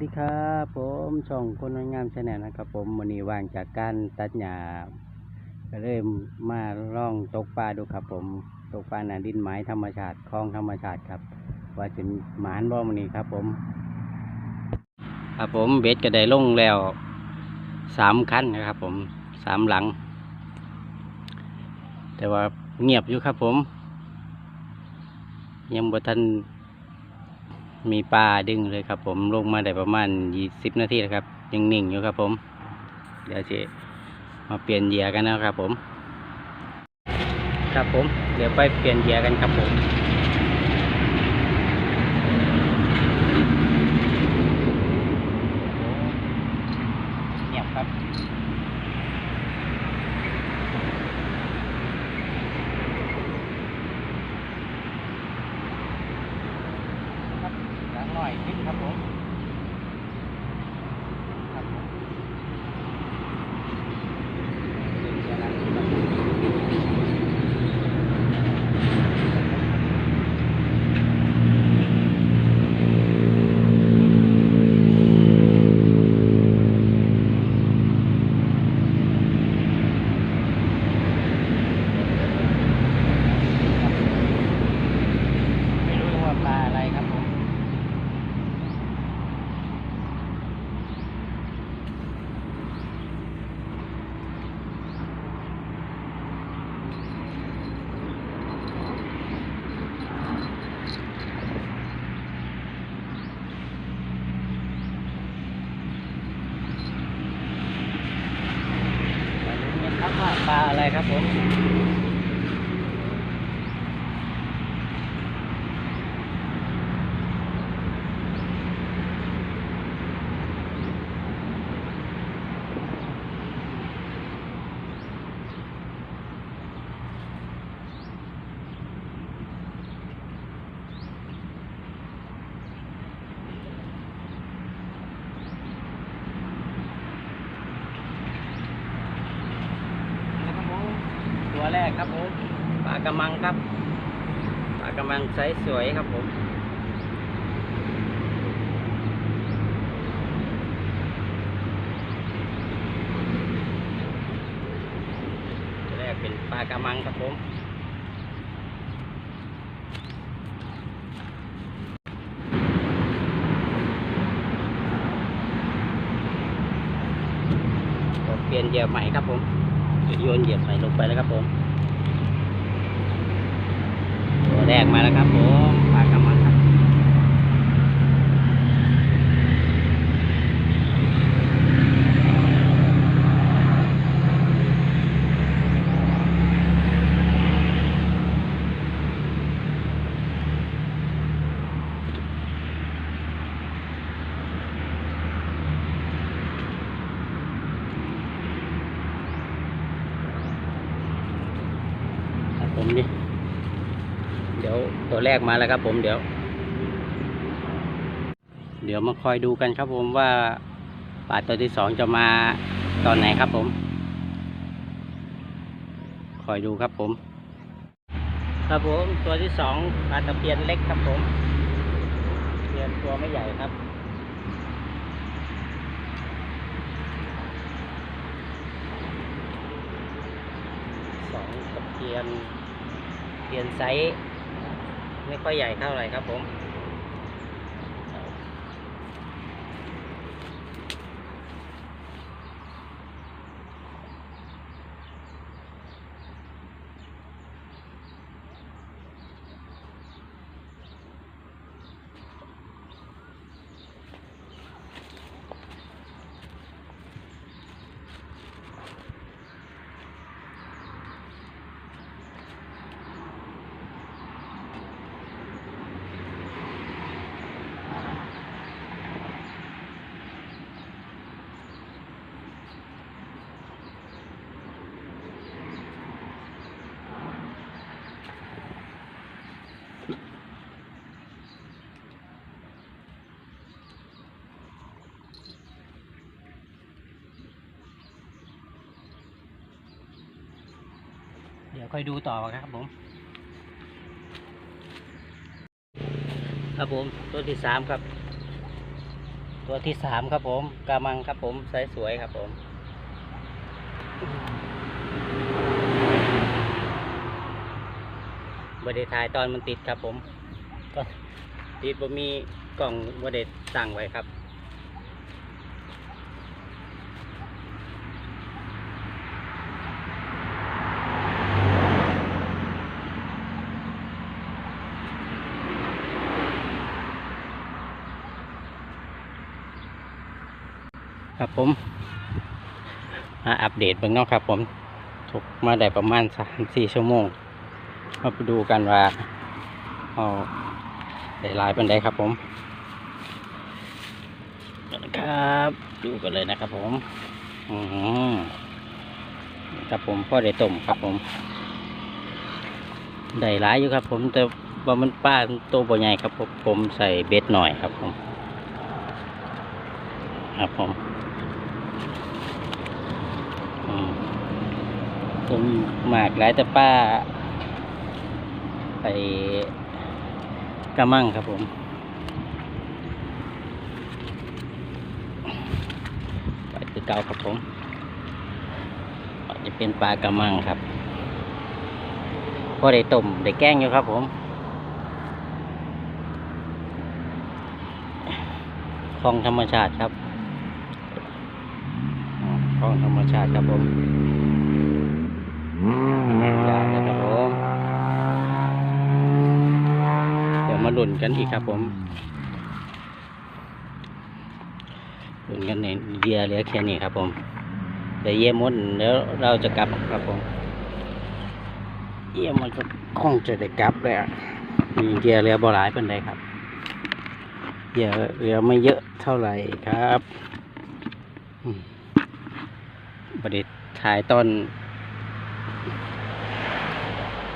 ดีครับผมช่องคนงามชาแนลนะครับ ผมวันนี้ว่างจากการตัดหญ้าก็เลยมาล่องตกปลาดูครับ ผมตกปลาหนาดินไม้ธรรมชาติคลองธรรมชาติครับ ว่าจะหมานบ่มันนี้ครับ ผม ครับผมเบ็ดก็ได้ลงแล้วสามคันนะครับ ผมสามหลัง แต่ว่าเงียบอยู่ครับ ผม ยังบ่ทัน มีปลาดึงเลยครับ ผมลงมาได้ประมาณยี่สิบนาทีแล้วครับ ยังนิ่งอยู่ครับ ผม เดี๋ยวจะมาเปลี่ยนเหยื่อกันนะครับ ผม ครับผม เดี๋ยวไปเปลี่ยนเหยื่อกันครับผมเงียบครับครับหลังหน่อยนิดครับผมครับผมดึงเดี๋ยวหลังนิดครับไม่รู้ว่าปลาอะไรครับผม มาลุ้นกันครับว่าปลาอะไร ครับผม นะครับผม ตัวแรกครับผมปลากระมังครับปลากระมังไซส์สวยครับผมตัวแรกเป็นปลากระมังครับผมเปลี่ยนเหยื่อใหม่ครับผม โยนเหยียบใส่ลงไปแล้วครับผม ตัวแรกมาแล้วครับผมปลากระมังครับ ครับผมนี่เดี๋ยวตัวแรกมาแล้วครับผมเดี๋ยว เดี๋ยวมาคอยดูกันครับผมว่าปลาตัวที่สองจะมาตอนไหนครับผม คอยดูครับผม ครับผมตัวที่สองปลาตะเพียนเล็กครับผมเพียนตัวไม่ใหญ่ครับสองตะเพียนเพียนไซส์ ไม่ค่อยใหญ่เท่าไหร่ครับผม ค่อยดูต่อครับผมครับผมตัวที่สามครับ ตัวที่สามครับผมกามังครับผมไซส์สวยครับผมบไดถ่ายตอนมันติดครับผมก็ติดบ่มีกล่องบไดสั่งไว้ครับ ครับผมมาอัปเดตเบื้องนอกครับ ผมถูกมาได้ประมาณสามสี่ชั่วโมงมาไปดูกันว่าเอาได้ลายเป็นไดครับผมครับดูกันเลยนะครับ ผมอืมครับผมพ่อได้ต้มครับผมได้หลายอยู่ครับ ผมแต่ว่ามันป้าตัวบ่ใหญ่ครับผมผมใส่เบ็ดหน่อยครับผมครับผม อืมผมหมากหลายแต่ป้า ไปกระมังครับผมไปคือเก่าครับผมจจะเป็นปลากระมังครับพอได้ต้มได้แกงอยู่ครับผมคลองธรรมชาติครับ อืมคลองธรรมชาติครับผมได้นะครับผมเดี๋ยวมาหลุนกันอีกครับผมหลุนกันในเดียเหลือแค่นี้ครับผมเดี๋ยวเยี่ยมมดแล้วเราจะกลับครับผม เยี่ยมมันก็คงจะได้กลับเลยอะมีเดียเหลือบ่หลายเป็นไรครับเดียเหลือไม่เยอะเท่าไหร่ครับ อืมประเด็ถ่ายตอน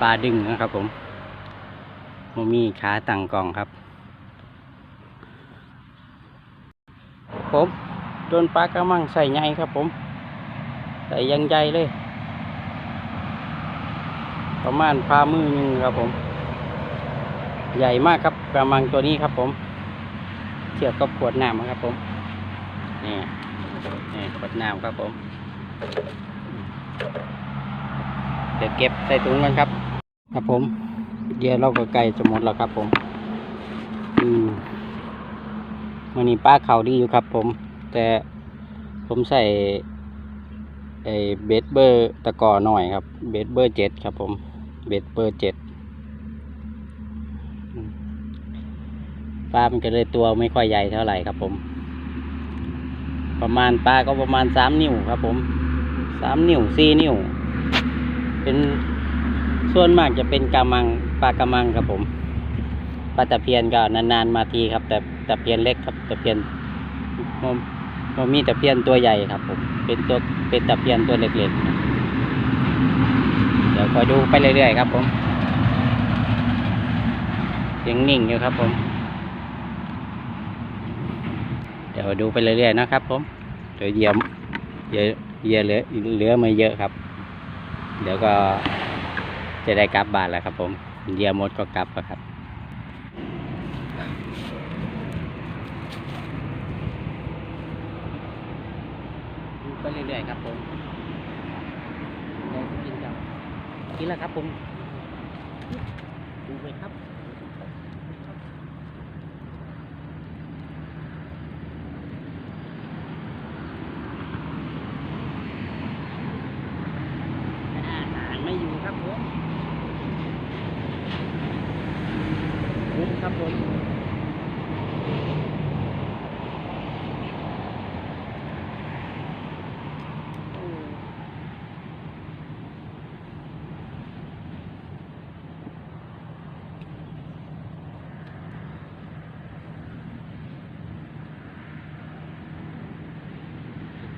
ปลาดึงนะครับผมมมีขาตั้งกล่องครับ ผมโดนปลากระมังใส่ใหญ่ครับผมใส่ยังใหญ่เลย ประมาณพามือหนึงครับผม ใหญ่มากครับกระมังตัวนี้ครับผม เทียบกับขวดน้ำครับผมนี่นี่ขวดน้ำครับผม เดี๋ยวเก็บใส่ถุงกันครับ ครับผมเดี๋ยวเราก็ใกล้จะหมดแล้วครับผม อืมวันนี้ป้าเขาดีอยู่ครับผม แต่ผมใส่ไอ้เบสเบอร์ตะกอหน่อยครับ เบสเบอร์เจ็ดครับผม เบสเบอร์เจ็ดปลามันก็เลยตัวไม่ค่อยใหญ่เท่าไหร่ครับผม ประมาณปลาก็ประมาณสามนิ้วครับผม สามนิ้วสี่นิ้ว เป็นส่วนมากจะเป็นกะมังปลากระมังครับผมปลาตะเพียนก็นานๆมาทีครับ แต่ตะเพียนเล็กครับตะเพียนมันมีตะเพียนตัวใหญ่ครับผมเป็นตัวเป็นตะเพียนตัวเล็กๆเดี๋ยวคอยดูไปเรื่อยๆครับผมยังนิ่งอยู่ครับผม เดี๋ยวดูไปเรื่อยๆนะครับผม เดี๋ยวเยี่ยมเหยี่ย เยี่ยเหลือเหลือไม่เยอะครับ เดี๋ยวก็จะได้กลับบ้านแล้วครับ ผมเดียวหมดก็กลับแล้วครับดูไปเรื่อยๆครับผมได้กินครับกินแล้วครับผมดูเลยครับอาหารไม่อยู่ครับผม คุ้มครับผมโอ้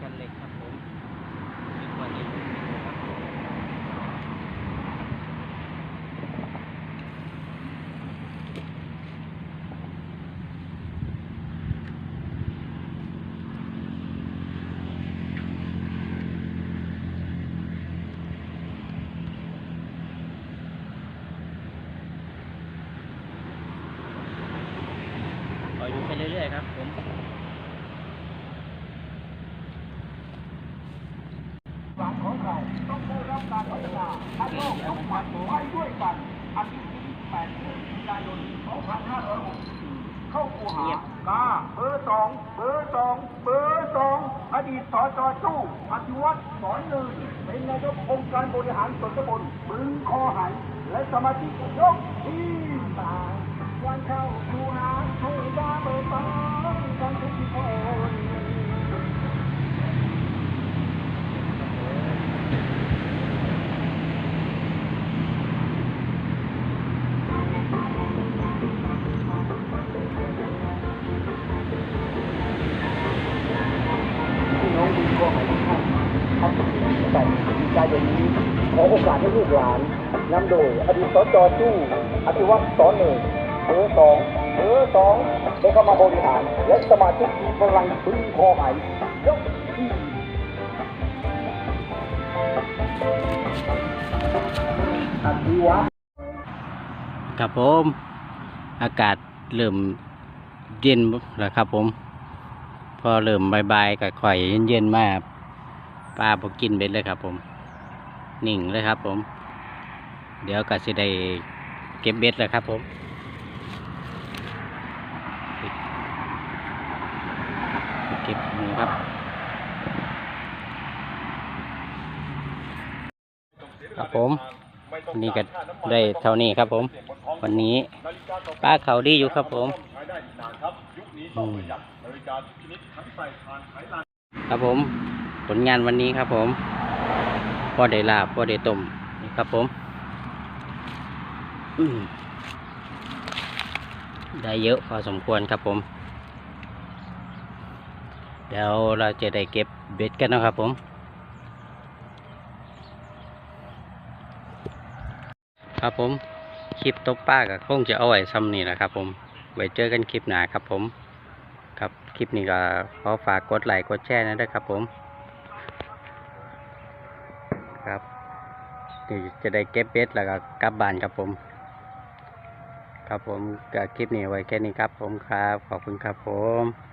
กันเล็กครับผมเป็นวันนี้ครับผม ค ต้องได้รับการพัฒนาและโลกต้องมันไปด้วยกันอาทิตย์ที่8พฤศจิ กายน2564เข้าคูหากาเบอร์สองเบอร์สองเบอร์สองอดีตสจจู้อธิวัตรสอนเนินเป็นนายกองค์การบริหารส่วนตำบลบึงคอหายและสมาชิกยกทีมตายวันเข้าคูหาให้กาเบอร์สองกันทุกคนพี่ สจจู้อธิวัตรสอนหนึ่งเบอร์สองเบอร์สองได้เข้ามาบริหาร และสมาชิกทีพลังพึ่งคอไหายยกที่อธิวัตรครับผมอากาศเริ่มเย็นแล้วครับผม พอเริ่มบายๆก็ค่อยเย็นๆมากปลาพอกินเบ็ดเลยครับผมนิ่งเลยครับผม เดี๋ยวก็สิได้เก็บเบ็ดแล้วครับผมเก็บนี่ครับครับผมนี่ก็ได้เท่านี้ครับผม วันนี้ป้าเขาดีอยู่ครับผมครับผม ผลงานวันนี้ครับผมพ่อได้ลาบพ่อได้ต้มครับผม ได้เยอะพอสมควรครับผม เดี๋ยวเราจะได้เก็บเบ็ดกันนะครับผมครับผมคลิปตกป้ากับคงจะเอาไว้ซ้ำนี่แหละครับผมไว้เจอกันคลิปหน้าครับผม ครับคลิปนี้ก็ขอฝากกดไลค์กดแชร์นะด้วยครับผม ครับนี่จะได้เก็บเบ็ดแล้วก็กลับบ้านครับผม ครับผมกับคลิปนี้ไว้แค่นี้ครับผมครับ ขอบคุณครับผม